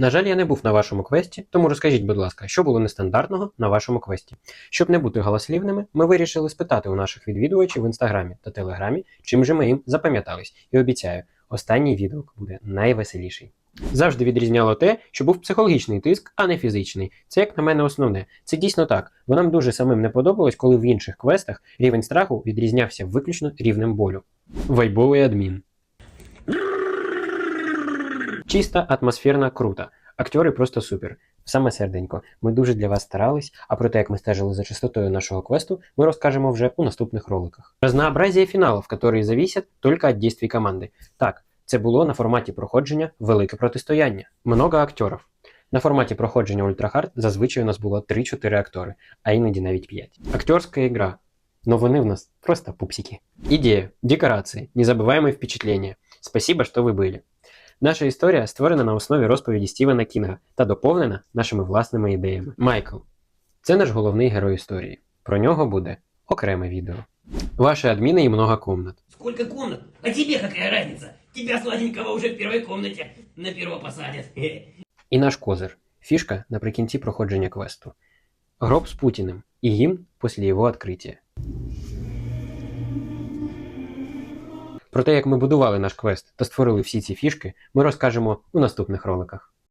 На жаль, я не був на вашому квесті, тому розкажіть, будь ласка, що було нестандартного на вашому квесті. Щоб не бути галаслівними, ми вирішили спитати у наших відвідувачів в інстаграмі та телеграмі, чим же ми їм запам'ятались. І обіцяю, останній відгук буде найвеселіший. Завжди відрізняло те, що був психологічний тиск, а не фізичний. Це, як на мене, основне. Це дійсно так, бо нам дуже самим не подобалось, коли в інших квестах рівень страху відрізнявся виключно рівнем болю. Вайбовий адмін. Чиста, атмосферна, крута. Актори просто супер. Саме серденько. Ми дуже для вас старались, а про те, як ми стежили за частотою нашого квесту, ми розкажемо вже у наступних роликах. Разнообразие фіналів, які зависять тільки від дій команди. Так, це було на форматі проходження велике протистояння. Много акторів. На форматі проходження Ультрахард зазвичай у нас було 3-4 актори, а іноді навіть 5. Актерська ігра. Но вони в нас просто пупсики. Ідея, декорації, незабываемые впечатления. Спасибо, що ви були. Наша історія створена на основі розповіді Стівена Кінга та доповнена нашими власними ідеями. Майкл це наш головний герой історії. Про нього буде окреме відео. Ваші адміни і много комнат. Сколько комнат? А тебе какая разница? Тебя, сладенького, уже в первой комнате на перо посадят. І наш козир фішка наприкінці проходження квесту. Гроб з Путіним і гімн після його відкриття. Про те, як ми будували наш квест та створили всі ці фішки, ми розкажемо у наступних роликах.